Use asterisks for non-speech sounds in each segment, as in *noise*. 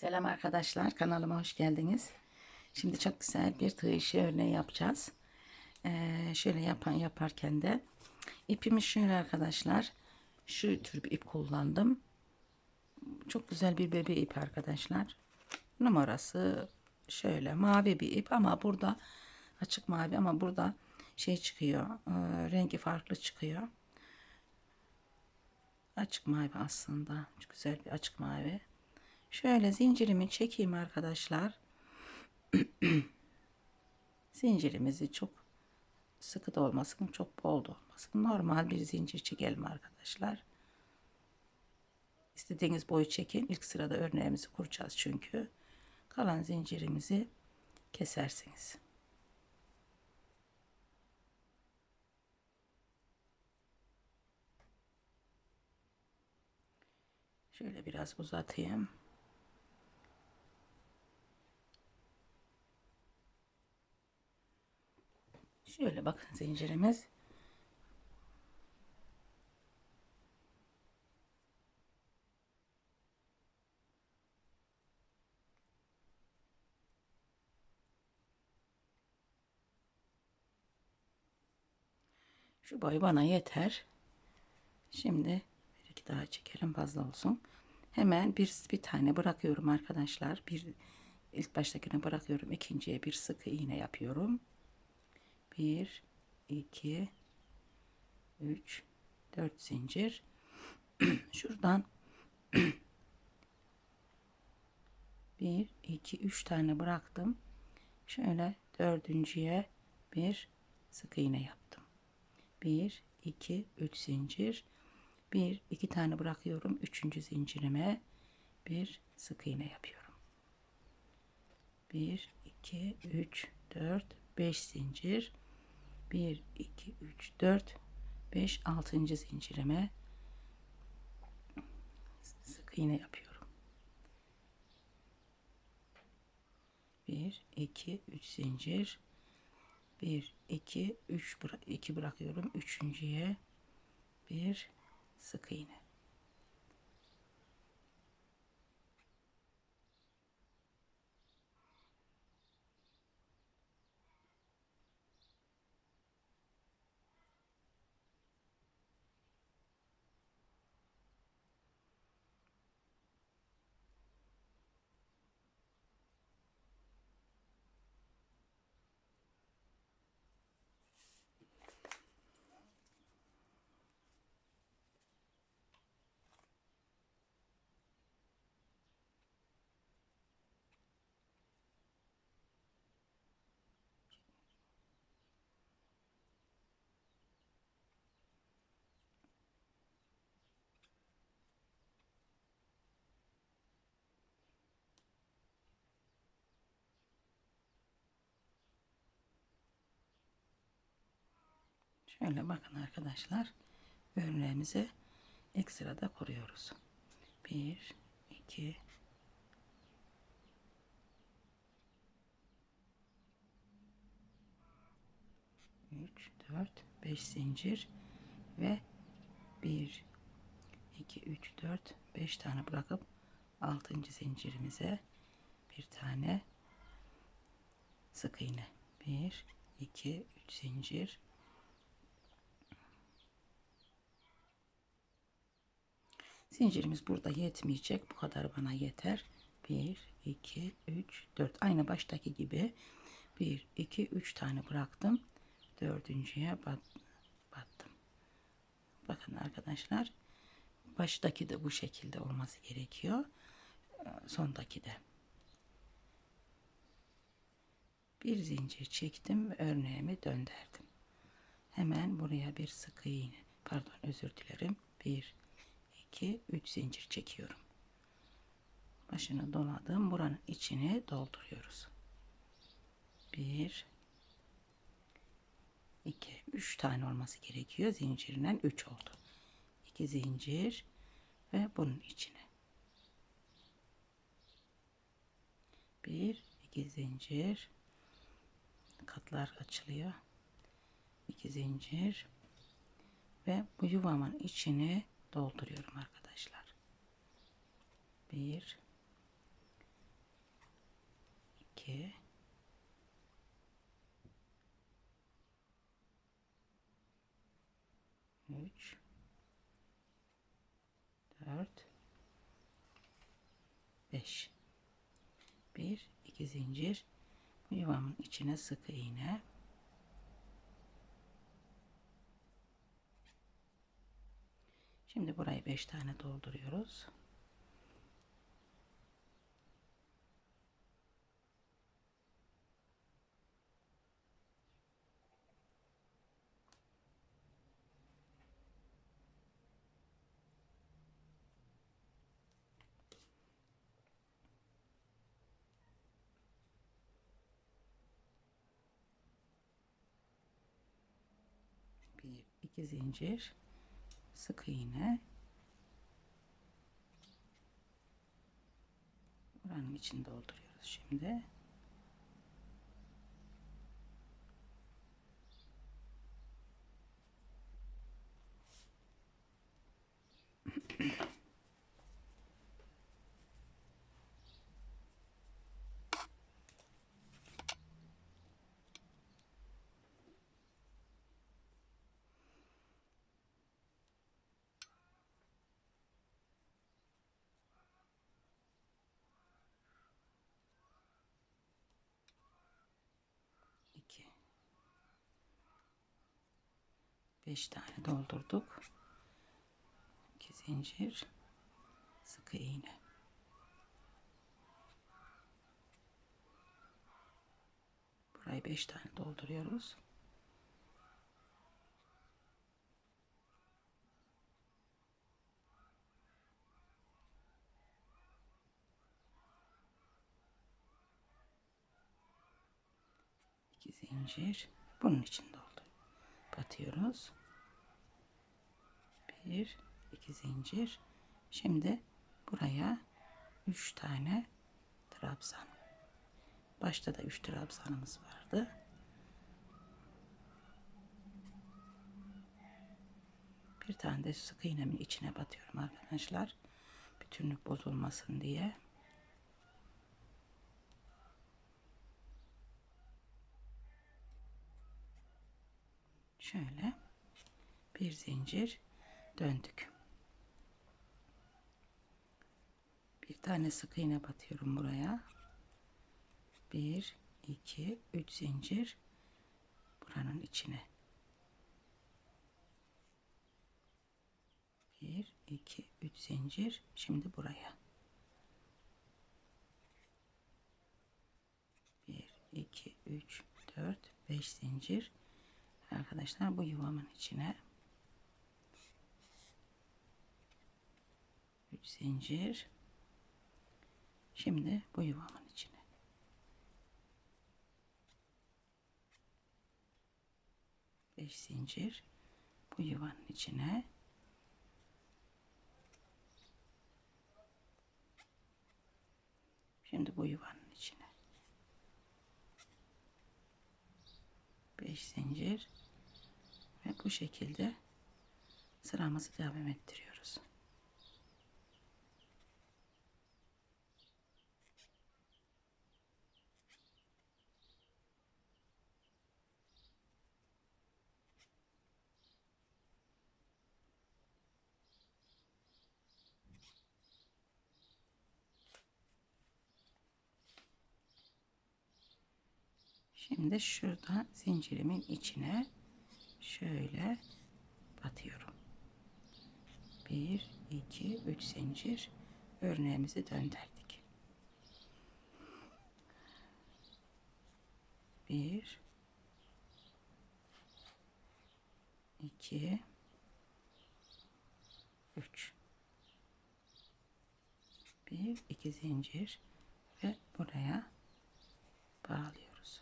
Selam arkadaşlar kanalıma hoş geldiniz. Şimdi çok güzel bir tığ işi örneği yapacağız. Ee, şöyle yapan yaparken de ipimi şöyle arkadaşlar şu tür bir ip kullandım. Çok güzel bir bebe ip arkadaşlar. Numarası şöyle mavi bir ip ama burada açık mavi ama burada şey çıkıyor. e, rengi farklı çıkıyor. Açık mavi aslında. Çok güzel bir açık mavi. Şöyle zincirimi çekeyim arkadaşlar. *clears throat* Zincirimizi çok sıkı da olmasın, çok bol da olmasın. Normal bir zincir çekelim arkadaşlar. İstediğiniz boyu çekin. İlk sırada örneğimizi kuracağız çünkü. Kalan zincirimizi kesersiniz. Şöyle biraz uzatayım. Şöyle bakın zincirimiz. Şu boy bana yeter. Şimdi bir iki daha çekelim fazla olsun. Hemen bir bir tane bırakıyorum arkadaşlar. Bir ilk baştakine bırakıyorum. ikinciye bir sık iğne yapıyorum. 1 2 3 4 zincir. *clears throat* Şuradan 1 2 3 tane bıraktım. Şöyle dördüncüye bir sık iğne yaptım. 1 2 3 zincir. 1 2 tane bırakıyorum üçüncü zincirime. Bir sık iğne yapıyorum. 1 2 3 4 5 zincir 1 2 3 4 5 6. zincirime sık iğne yapıyorum. 1 2 3 zincir. 1 2 3 2 bırakıyorum. Üçüncüye bir sık iğne Şöyle bakın arkadaşlar. Örneğimizi ilk sırada kuruyoruz. 1 2 3 4 5 zincir ve 1 2 3 4 5 tane bırakıp 6. zincirimize bir tane sık iğne 1 2 3 zincir Zincirimiz burada yetmeyecek. Bu kadar bana yeter. 1, 2, 3, 4. Aynı baştaki gibi 1, 2, 3 tane bıraktım. Dördüncüye bat, battım. Bakın arkadaşlar. Baştaki de bu şekilde olması gerekiyor. Sondaki de. Bir zincir çektim. Örneğimi döndürdüm. Hemen buraya bir sık iğne. Pardon özür dilerim. 1, 2 3 zincir çekiyorum. Başını doladım. Buranın içine dolduruyoruz. 1 2 3 tane olması gerekiyor. Zincirinden 3 oldu. 2 zincir ve bunun içine. 1 2 zincir katlar açılıyor. 2 zincir ve bu yuvamın içine dolduruyorum arkadaşlar. 1 2 3 4 5 1 2 zincir. Yuvamın içine sık iğne Şimdi burayı 5 tane dolduruyoruz. Bir, iki zincir, sık iğne. Buranın içini dolduruyoruz şimdi. 5 tane doldurduk. 2 zincir sıkı iğne. Burayı 5 tane dolduruyoruz. İki zincir bunun için doldu. Batıyoruz bir iki zincir. Şimdi buraya üç tane trabzan. Başta da üç trabzanımız vardı. Bir tane de sık iğnemin içine batıyorum arkadaşlar. Bütünlük bozulmasın diye. Şöyle bir zincir döndük. Bir tane sık iğne batıyorum buraya. Bir, iki, üç zincir buranın içine. Bir, iki, üç zincir. Şimdi buraya. Bir, iki, üç, dört, beş zincir arkadaşlar bu yuvamın içine 3 zincir. Şimdi bu yuvamın içine. Beş zincir. Bu yuvanın içine. Şimdi bu yuvanın içine. 5 zincir. Ve bu şekilde sıramızı devam ettiriyoruz. Şimdi şurada zincirimin içine şöyle batıyorum. 1 2 3 zincir örneğimizi döndürdük. 1 2 3 1 2 zincir ve buraya bağlıyoruz.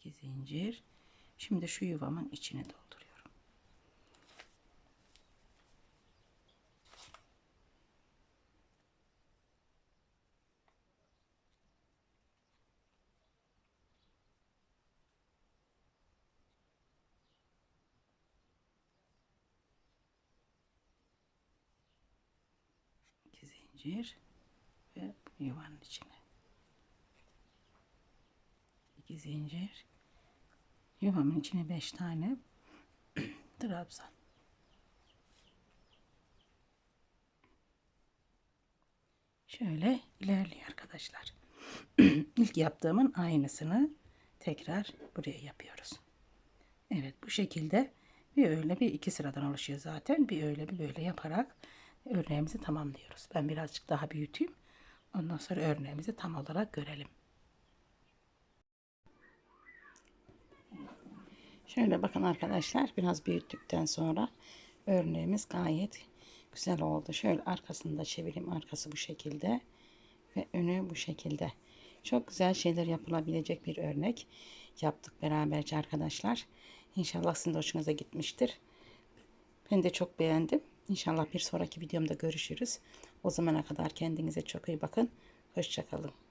2 zincir. Şimdi şu yuvamın içine dolduruyorum. zincir ve yuvanın içine. İki zincir. Yuvamın içine beş tane *clears throat* trabzan. Şöyle ilerliyor arkadaşlar. *clears throat* İlk yaptığımın aynısını tekrar buraya yapıyoruz. Evet bu şekilde bir öyle bir iki sıradan oluşuyor zaten. Bir öyle bir böyle yaparak örneğimizi tamamlıyoruz. Ben birazcık daha büyüteyim. Ondan sonra örneğimizi tam olarak görelim. Şöyle bakın arkadaşlar biraz büyüttükten sonra örneğimiz gayet güzel oldu. Şöyle arkasını da çevireyim. Arkası bu şekilde ve önü bu şekilde. Çok güzel şeyler yapılabilecek bir örnek yaptık beraberce arkadaşlar. İnşallah sizin de hoşunuza gitmiştir. Ben de çok beğendim. İnşallah bir sonraki videomda görüşürüz. O zamana kadar kendinize çok iyi bakın. Hoşçakalın.